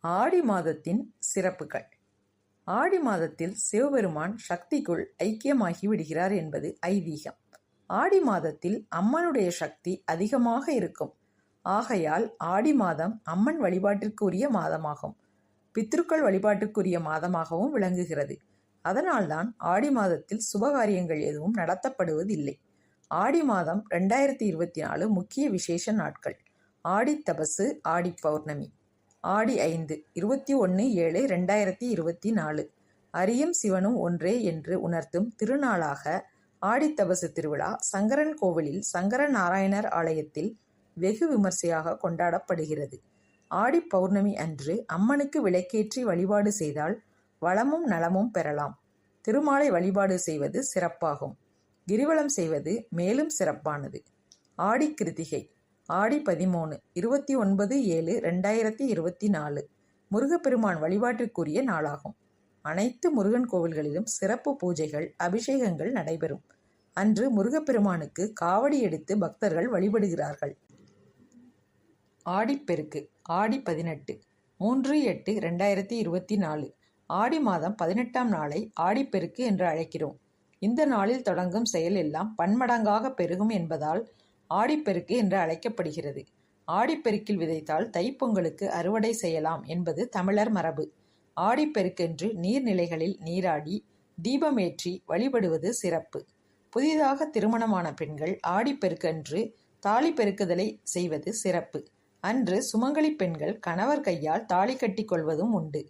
ஆடி மாதத்தின் சிறப்புகள். ஆடி மாதத்தில் சிவபெருமான் சக்திக்குள் ஐக்கியமாகி விடுகிறார் என்பது ஐதீகம். ஆடி மாதத்தில் அம்மனுடைய சக்தி அதிகமாக இருக்கும். ஆகையால் ஆடி மாதம் அம்மன் வழிபாட்டிற்குரிய மாதமாகும். பித்ருக்கள் வழிபாட்டுக்குரிய மாதமாகவும் விளங்குகிறது. அதனால்தான் ஆடி மாதத்தில் சுபகாரியங்கள் எதுவும் நடத்தப்படுவதில்லை. ஆடி மாதம் ரெண்டாயிரத்தி இருபத்தி நாலு முக்கிய விசேஷ நாட்கள். ஆடி தபசு ஆடி பௌர்ணமி. ஆடி ஐந்து இருபத்தி ஒன்று ஏழு ரெண்டாயிரத்தி இருபத்தி நாலு. அரியும் சிவனும் ஒன்றே என்று உணர்த்தும் திருநாளாக ஆடித்தபசு திருவிழா சங்கரன் கோவிலில் சங்கர நாராயணர் ஆலயத்தில் வெகு விமர்சையாக கொண்டாடப்படுகிறது. ஆடி பௌர்ணமி அன்று அம்மனுக்கு விளக்கேற்றி வழிபாடு செய்தால் வளமும் நலமும் பெறலாம். திருமாலை வழிபாடு செய்வது சிறப்பாகும். கிரிவலம் செய்வது மேலும் சிறப்பானது. ஆடி கிருத்திகை. ஆடி பதிமூணு இருபத்தி ஒன்பது ஏழு ரெண்டாயிரத்தி இருபத்தி நாலு. முருகப்பெருமான் வழிபாட்டிற்குரிய நாளாகும். அனைத்து முருகன் கோவில்களிலும் சிறப்பு பூஜைகள் அபிஷேகங்கள் நடைபெறும். அன்று முருகப்பெருமானுக்கு காவடி எடுத்து பக்தர்கள் வழிபடுகிறார்கள். ஆடிப்பெருக்கு ஆடி பதினெட்டு மூன்று எட்டு ரெண்டாயிரத்தி இருபத்தி நாலு. ஆடி மாதம் பதினெட்டாம் நாளை ஆடிப்பெருக்கு என்று அழைக்கிறோம். இந்த நாளில் தொடங்கும் செயல் எல்லாம் பன்மடங்காக பெருகும் என்பதால் ஆடிப்பெருக்கு என்று அழைக்கப்படுகிறது. ஆடிப்பெருக்கில் விதைத்தால் தைப்பொங்கலுக்கு அறுவடை செய்யலாம் என்பது தமிழர் மரபு. ஆடிப்பெருக்கென்று நீர்நிலைகளில் நீராடி தீபமேற்றி வழிபடுவது சிறப்பு. புதிதாக திருமணமான பெண்கள் ஆடிப்பெருக்கன்று தாலி பெருக்குதலை செய்வது சிறப்பு. அன்று சுமங்கலி பெண்கள் கணவர் கையால் தாலி கட்டி கொள்வதும் உண்டு.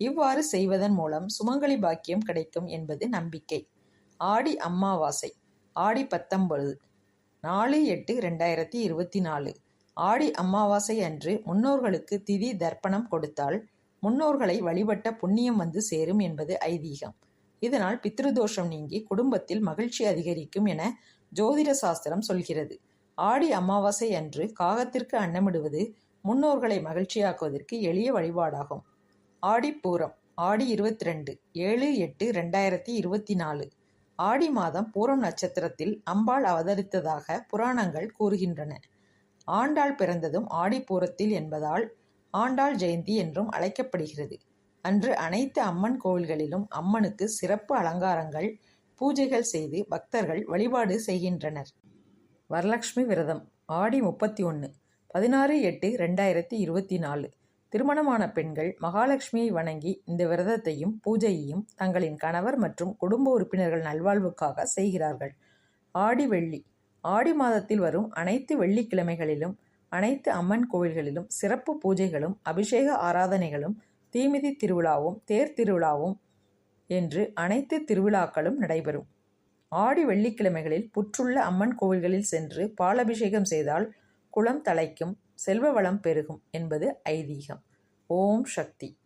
இவ்வாறு செய்வதன் மூலம் சுமங்கலி பாக்கியம் கிடைக்கும் என்பது நம்பிக்கை. ஆடி அம்மாவாசை ஆடி பத்தொன்பது நாலு எட்டு ரெண்டாயிரத்தி இருபத்தி நாலு ஆடி அமாவாசை அன்று முன்னோர்களுக்கு திதி தர்ப்பணம் கொடுத்தால் முன்னோர்களை வழிபட்ட புண்ணியம் வந்து சேரும் என்பது ஐதீகம். இதனால் பித்ருதோஷம் நீங்கி குடும்பத்தில் மகிழ்ச்சி அதிகரிக்கும் என ஜோதிட சாஸ்திரம் சொல்கிறது. ஆடி அமாவாசை அன்று காகத்திற்கு அன்னமிடுவது முன்னோர்களை மகிழ்ச்சியாக்குவதற்கு எளிய வழிபாடாகும். ஆடிப்பூரம் ஆடி இருபத்தி ரெண்டு ஏழு எட்டு ரெண்டாயிரத்தி இருபத்தி நாலு ஆடி மாதம் பூரம் நட்சத்திரத்தில் அம்பாள் அவதரித்ததாக புராணங்கள் கூறுகின்றன. ஆண்டாள் பிறந்ததும் ஆடிப்பூரத்தில் என்பதால் ஆண்டாள் ஜெயந்தி என்றும் அழைக்கப்படுகிறது. அன்று அனைத்து அம்மன் கோவில்களிலும் அம்மனுக்கு சிறப்பு அலங்காரங்கள் பூஜைகள் செய்து பக்தர்கள் வழிபாடு செய்கின்றனர். வரலட்சுமி விரதம் ஆடி முப்பத்தி ஒன்று பதினாறு எட்டு ரெண்டாயிரத்தி இருபத்தி நாலு. திருமணமான பெண்கள் மகாலட்சுமியை வணங்கி இந்த விரதத்தையும் பூஜையையும் தங்களின் கணவர் மற்றும் குடும்ப உறுப்பினர்கள் நல்வாழ்வுக்காக செய்கிறார்கள். ஆடி வெள்ளி. ஆடி மாதத்தில் வரும் அனைத்து வெள்ளிக்கிழமைகளிலும் அனைத்து அம்மன் கோவில்களிலும் சிறப்பு பூஜைகளும் அபிஷேக ஆராதனைகளும் தீமிதி திருவிழாவும் தேர் திருவிழாவும் என்று அனைத்து திருவிழாக்களும் நடைபெறும். ஆடி வெள்ளிக்கிழமைகளில் புற்றுள்ள அம்மன் கோவில்களில் சென்று பாலபிஷேகம் செய்தால் குளம் தலைக்கும் செல்வ வளம் பெருகும் என்பது ஐதீகம். ஓம் சக்தி.